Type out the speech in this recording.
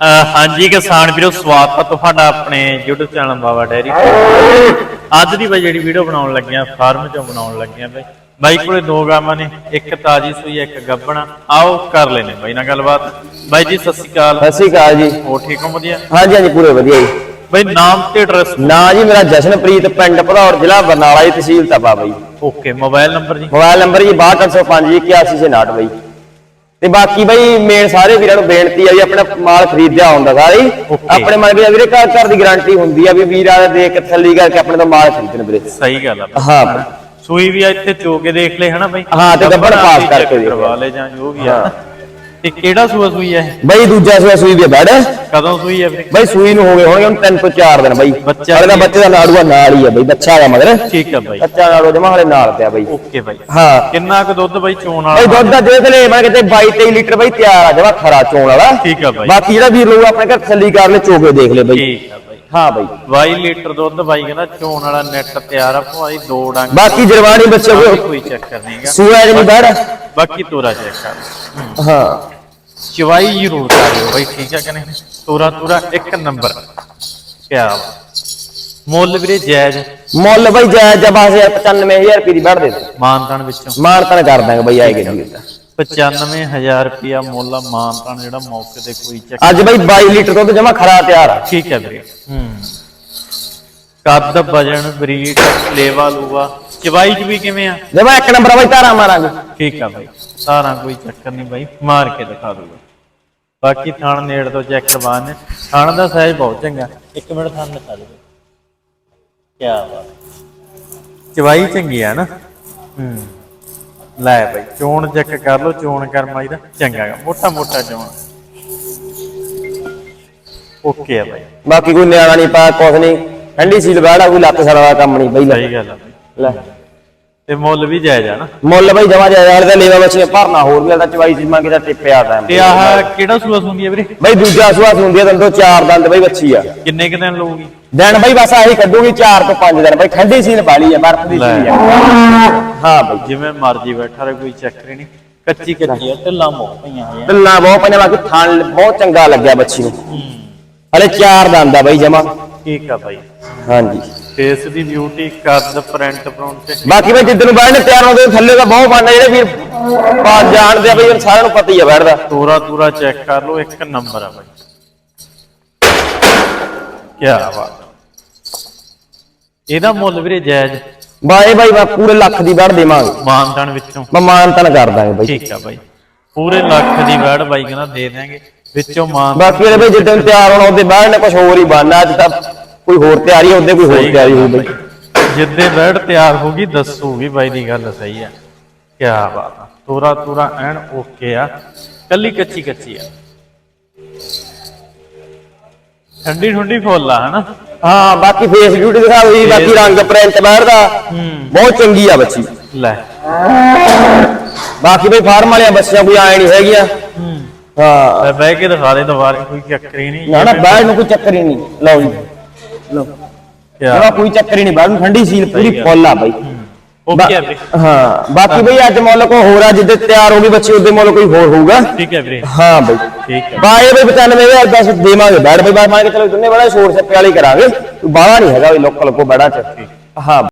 ਹਾਂਜੀ ਕਿਸਾਨ ਵੀਰੋ ਸਵਾਗਤ ਹੈ ਤੁਹਾਡਾ ਆਪਣੇ YouTube ਚੈਨਲ ਬਾਬਾ ਡੈਰੀ ਅੱਜ ਦੀ ਬਾਈ ਜਿਹੜੀ ਵੀਡੀਓ ਬਣਾਉਣ ਲੱਗਿਆ ਫਾਰਮ ਚੋਂ ਬਣਾਉਣ ਲੱਗਿਆ ਬਾਈ। ਬਾਈ ਕੋਲੇ ਦੋ ਗਾਵਾਂ ਨੇ ਇੱਕ ਤਾਜੀ ਸੂਈ ਇੱਕ ਗੱਬਣਾ। ਆਓ ਕਰ ਲੈਨੇ ਬਾਈ ਨਾਲ ਗੱਲਬਾਤ। ਬਾਈ ਜੀ ਸਤਿ ਸ਼੍ਰੀ ਅਕਾਲ। ਸਤਿ ਸ਼੍ਰੀ ਅਕਾਲ ਜੀ। ਹੋ ਠੀਕ ਹੋ ਵਧੀਆ? ਹਾਂਜੀ ਹਾਂਜੀ ਪੂਰੇ ਵਧੀਆ ਜੀ। ਬਾਈ ਨਾਮ ਤੇ ਐਡਰੈਸ ਨਾਂ ਜੀ ਮੇਰਾ ਜਸ਼ਨਪ੍ਰੀਤ ਪਿੰਡ ਭਦੌੜ ਜ਼ਿਲ੍ਹਾ ਬਰਨਾਲਾ ਜੀ ਤਹਿਸੀਲ ਤਪਾ ਬਾਈ। ਓਕੇ ਮੋਬਾਈਲ ਨੰਬਰ ਜੀ? ਮੋਬਾਈਲ ਨੰਬਰ ਜੀ 6205 8169 ਬਾਈ। ਤੇ ਬਾਕੀ ਬਾਈ ਮੇਨ ਸਾਰੇ ਵੀਰਾਂ ਨੂੰ ਬੇਨਤੀ ਆ ਜੀ ਆਪਣਾ ਮਾਲ ਖਰੀਦਿਆ ਹੁੰਦਾ ਸਾਰੇ ਹੀ। Okay. ਆਪਣੇ ਮਨ ਵੀ ਵੀਰੇ ਘਰ ਘਰ ਦੀ ਗਾਰੰਟੀ ਹੁੰਦੀ ਆ ਵੀ ਵੀਰ ਆ ਦੇਖ ਕੇ ਤਸੱਲੀ ਕਰਕੇ ਆਪਣੇ ਤੋਂ ਮਾਲ ਖਰੀਦਣ ਵੀਰੇ ਸਹੀ ਗੱਲ ਆ ਬਾਈ। ਹਾਂ ਬਾਈ। ਸੂਈ ਵੀ ਆ ਇੱਥੇ ਚੋ ਕੇ ਦੇਖ ਲੈ ਹਨਾ ਬਾਈ ਹਾਂ, ਤੇ ਗੱਭਣ ਪਾਸ ਵੀ ਕਰਕੇ ਦੇਖ ਕਰਵਾ ਲੈ ਜਾਂ ਜੋ ਵੀ ਆ ਤੇ ਕਿਹੜਾ ਸੂਆ ਸੂਈ ਆ ਇਹ ਬਾਈ ਦੂਜਾ ਸੂਆ ਸੂਈ ਦੇ ਬੈੜ। ਕਦੋਂ ਸੂਈ ਆ ਵੀਰੇ ਬਾਈ ਸੂਈ ਨੂੰ ਹੋ ਗਏ ਹੋਣਗੇ ਹੁਣ 3 ਤੋਂ 4 ਦਿਨ ਬਾਈ। ਬੱਚਾ ਤਾਂ ਬੱਚੇ ਦਾ ਨਾੜੂਆ ਨਾਲ ਹੀ ਆ ਬਾਈ ਬੱਚਾ ਆ ਮਗਰ। ਠੀਕ ਆ ਬਾਈ। ਬੱਚਾ ਨਾੜੂਆ ਜਮਾ ਹਲੇ ਨਾਲ ਪਿਆ ਬਾਈ। ਓਕੇ ਬਾਈ। ਹਾਂ। ਕਿੰਨਾ ਕੁ ਦੁੱਧ ਬਾਈ ਚੋਣ ਬਾਈ ਵਾਲਾ ਦੁੱਧ ਦਾ ਦੇਖ ਲੈ ਮੈਂ ਕਿਤੇ 22 23 ਲੀਟਰ ਬਾਈ ਤਿਆਰ ਆ ਜਮਾ ਖਰਾ ਚੋਣ ਵਾਲਾ। ਠੀਕ ਆ ਬਾਈ। ਬਾਕੀ ਜਿਹੜਾ ਵੀਰ ਲੋਕ ਆਪਣੇ ਘਰ ਤਸੱਲੀ ਕਰ ਲੈ ਚੋਕੇ ਦੇਖ ਲੈ ਬਾਈ। ਠੀਕ ਆ ਬਾਈ। ਹਾਂ ਬਾਈ। 22 ਲੀਟਰ ਦੁੱਧ ਬਾਈ ਕਹਿੰਦਾ ਚੋਣ ਵਾਲਾ ਨੈਟ ਤਿਆਰ ਆ ਭਾਈ ਦੋ ਡੰਗ ਬਾਕੀ ਜਰਵਾਣੀ ਬੱਚੇ ਕੋਈ ਚੱਕਰ ਨਹੀਂਗਾ ਸੂਆ ਨਹੀਂ ਬੈੜ ਬਾਕੀ ਤੋਰਾ ਚੈੱਕ ਕਰ। ਹਾਂ। ਚਵਾਈ ਜ਼ਰੂਰ ਕਰਿਓ ਬਾਈ ਠੀਕ ਆ ਕਿ ਨਹੀਂ? ਤੋਰਾ ਤੋਰਾ ਇੱਕ ਨੰਬਰ। ਕਿਆ ਵਾ। ਮੁੱਲ ਵੀਰੇ ਜਾਇਜ਼। ਮੁੱਲ ਬਾਈ ਜਾਇਜ਼ ਜਬਾ 95000 ਰੁਪਏ ਦੀ ਬੈੜ ਦੇ ਦੇ। ਮਾਨਤਨ ਵਿੱਚੋਂ। ਮਾਨ ਤਨ ਕਰ ਦਾਂਗੇ ਬਾਈ ਆਏਗੇ ਜੀ। 95000 ਰੁਪਿਆ ਮੁੱਲ ਆ ਮਾਨਤਨ ਜਿਹੜਾ ਮੌਕੇ ਤੇ ਕੋਈ ਚੱਕਰ ਅੱਜ ਬਾਈ 22 ਲੀਟਰ ਦੁੱਧ ਜਮਾ ਖਰਾ ਤਿਆਰ ਆ। ਠੀਕ ਹੈ ਵੀਰੇ। ਹੂੰ। ਕੱਦ ਵਜਨ ਬਰੀਡ ਲੇਵਾ ਲੂਵਾ ਚਵਾਈ ਚ ਵੀ ਕਿਵੇਂ ਆ? ਜਮਾ ਇੱਕ ਨੰਬਰ ਆ ਬਾਈ ਧਾਰਾ ਮਾਰਾਂਗੇ। ਠੀਕ ਆ ਬਾਈ। ਸਾਰਾ ਕੋਈ ਚੱਕਰ ਨਹੀਂ ਬਾਈ ਮਾਰ ਕੇ ਦਿਖਾ ਦੂਗਾ। ਬਾਕੀ ਥਣ ਨੇੜ ਤੋਂ ਚੈੱਕ ਕਰਵਾਣ ਨੇ। ਥਣ ਦਾ ਸਾਈਜ਼ ਬਹੁਤ ਚੰਗਾ। ਇੱਕ ਮਿੰਟ ਥਣ ਦਿਖਾ ਦੇ ਕੀ ਬਾਤ। ਚਵਾਈ ਚੰਗੀ ਆ ਨਾ। ਹੂੰ। ਲੈ ਬਾਈ ਚੋਣ ਚੈੱਕ ਕਰ ਲੋ ਚੋਣ ਕਰਮਾਈ ਦਾ। ਚੰਗਾ ਮੋਟਾ ਮੋਟਾ ਚੋਣ। ਓਕੇ ਆ ਬਾਈ। ਬਾਕੀ ਕੋਈ ਨਿਆਣਾ ਨਹੀਂ ਪਾ ਕੁਛ ਨਹੀਂ। ਠੰਡੀ ਸੀਲ ਬੈੜ ਕੋਈ ਲੱਤ ਸਾਰਾ ਦਾ ਕੰਮ ਨਹੀਂ ਬਾਈ। ਲੈ ਸਹੀ ਗੱਲ ਲੈ। ਤੇ ਮੁੱਲ ਵੀ ਜਾਇਜ਼ ਆ ਨਾ। ਮੁੱਲ ਬਾਈ ਜਮਾ ਜਾਇਜ਼ ਵਾਲੇ ਦਾ ਲੇਵਾ ਬੱਚੀਆਂ ਭਰਨਾ ਹੋਰ ਵੀ ਤਾਂ ਚਵਾਈ ਸੀ ਮੰਗੇ ਦਾ ਟਿੱਪਿਆ ਟਾਈਮ ਤੇ ਆਹ ਕਿਹੜਾ ਸੂਆ ਸੁੰਦੀ ਆ ਵੀਰੇ? ਬਾਈ ਦੂਜਾ ਸੁਆਸ ਹੁੰਦੀ ਆ ਦੰਦੋ ਚਾਰ ਦੰਦ ਬਾਈ ਬੱਚੀ ਆ। ਕਿੰਨੇ ਕੁ ਦਿਨ ਲਊਗੀ? ਦਿਨ ਬਾਈ ਬਸ ਆਹੀ ਕੱਢੂਗੀ 4 ਤੋਂ 5 ਦਿਨ। ਬਾਈ ਠੰਡੀ ਸੀਨ ਵਾਲੀ ਆ ਬਰਫ ਦੀ। ਸੀਨ ਆ। ਹਾਂ ਬਾਈ। ਜਿਵੇਂ ਮਰਜ਼ੀ ਬੈਠਾ ਰਹੇ ਕੋਈ ਚੱਕਰ ਨਹੀਂ। ਕੱਚੀ ਕੱਚੀ ਆ ਢਿੱਲਾ ਮੁੱਕ ਪਈਆਂ ਹੋਈਆਂ। ਢਿੱਲਾ ਬਹੁਤ ਪੰਜਾ ਬਾਕੀ ਥਣ ਬਹੁਤ ਚੰਗਾ ਲੱਗਿਆ ਬੱਚੀ ਨੂੰ। ਹਲੇ ਚਾਰ ਦੰਦ ਆ ਬਾਈ ਜਮਾ। ਠੀਕ ਆ ਬਾਈ। ਹਾਂਜੀ। ਫੇਸ ਦੀ ਬਿਊਟੀ ਕੱਦ ਪ੍ਰਿੰਟ ਪ੍ਰਾਉਂਟ ਤੇ। ਬਾਕੀ ਬਾਈ ਜਿੱਦਨ ਨੂੰ ਬੈਠਣੇ ਤਿਆਰ ਹੁੰਦੇ ਥੱਲੇ ਦਾ ਬਹੁਤ ਬਣਦਾ ਜਿਹੜੇ ਵੀਰ ਪਾ ਜਾਣਦੇ ਆ ਬਾਈ ਸਾਰਿਆਂ ਨੂੰ ਪਤਾ ਹੀ ਆ ਬੈਠਦਾ ਤੋਰਾ ਤੂਰਾ ਚੈੱਕ ਕਰ ਲਓ ਇੱਕ ਨੰਬਰ ਆ ਬਾਈ। ਕੀ ਬਾਤ। ਇਹਦਾ ਮੁੱਲ ਵੀਰੇ ਜਾਇਜ਼। ਬਾਏ ਬਾਈ ਮੈਂ ਪੂਰੇ ਲੱਖ ਦੀ ਬੈਠ ਦੇਵਾਂਗੇ। ਮਾਨਦਾਨ ਵਿੱਚੋਂ। ਮੈਂ ਮਾਨਤਨ ਕਰ ਦਾਂਗੇ ਬਾਈ। ਠੀਕ ਆ ਬਾਈ। ਪੂਰੇ ਲੱਖ ਦੀ ਵੈੜ ਬਾਈ ਕਹਿੰਦਾ ਦੇ ਦਿਆਂਗੇ। ਵਿੱਚੋਂ ਮਾਨ ਬਾਕੀ ਇਹਦੇ ਬਾਈ ਜਿੱਦਨ ਤਿਆਰ ਹੋਣਾ ਉਹਦੇ ਬਾਅਦ ਨੇ ਕੁਝ ਹੋਰ ਹੀ ਬਣਨਾ ਅੱਜ ਤਾਂ ਕੋਈ ਹੋਰ ਤਿਆਰੀ ਉਹਦੇ ਕੋਈ ਹੋਰ ਤਿਆਰੀ ਬਾਈ। ਜਿੱਦੇ ਵੈੜ ਤਿਆਰ ਹੋਗੀ ਦੱਸੂਗੀ ਬਾਈ ਦੀ ਗੱਲ ਸਹੀ ਆ। ਕੀ ਬਾਤ ਆ। ਤੋਰਾ ਤੋਰਾ ਐਨ ਓਕੇ ਆ। ਕੱਲੀ ਕੱਚੀ ਕੱਚੀ ਆ। ਠੰਡੀ ਠੰਡੀ ਫੁੱਲ ਆ ਹਨਾ? ਹਾਂ ਬਾਕੀ ਫੇਸ ਬਿਊਟੀ ਦਿਖਾ ਜੀ ਬਾਕੀ ਰੰਗ ਪ੍ਰਿੰਟ ਬੈਠਦਾ ਬਹੁਤ ਚੰਗੀ ਆ ਬੱਚੀ। ਲੈ। ਬਾਕੀ ਬਈ ਫਾਰਮ ਵਾਲੀਆਂ ਬੱਚੀਆਂ ਕੋਈ ਆਏ ਨਹੀਂ ਹੈਗੀਆਂ। ਹਾਂ। ਬਹਿ ਕੇ ਦਿਖਾ ਦੇ ਦੁਬਾਰੇ ਕੋਈ ਚੱਕਰ ਹੀ ਨਹੀਂ। ਨਾ ਨਾ ਬੈਠ ਨੂੰ ਕੋਈ ਚੱਕਰ ਹੀ ਨਹੀਂ। ਲਓ ਜੀ। ਲਓ। ਨਾ ਕੋਈ ਚੱਕਰ ਹੀ ਨਹੀਂ ਨੂੰ ਠੰਡੀ ਸੀਲ ਪੂਰੀ। ਫੁੱਲ ਆ ਬਾਈ। ਓਕੇ ਆ ਵੀਰੇ। ਹਾਂ ਬਾਕੀ ਬਈ ਅੱਜ ਮੁੱਲ ਕੋ ਹੋਰ ਆ ਜਿੱਦੇ ਤਿਆਰ ਹੋ ਗਈ ਬੱਚੀ ਉਹਦੇ ਮੁੱਲ ਕੋਈ ਹੋਰ ਹੋਊਗਾ। ਠੀਕ ਹੈ ਵੀਰੇ। ਹਾਂ ਬਈ। ਠੀਕ ਹੈ। ਬਾਏ ਬਈ 95000 ਦਾ ਦੇਵਾਂਗੇ। ਬੈਠ ਬਈ ਬਾਹਰ ਮੰਨ ਕੇ ਚਲੋ ਦੁੰਨੇ ਬੜਾ ਸ਼ੋਰ ਸੱਪੇ ਵਾਲੀ ਕਰਾਂਗੇ। ਬਾਹਲਾ ਨਹੀਂ ਹੈਗਾ ਵੀ ਲੋਕਲ ਕੋ ਬੜਾ ਚ। ਹਾਂ।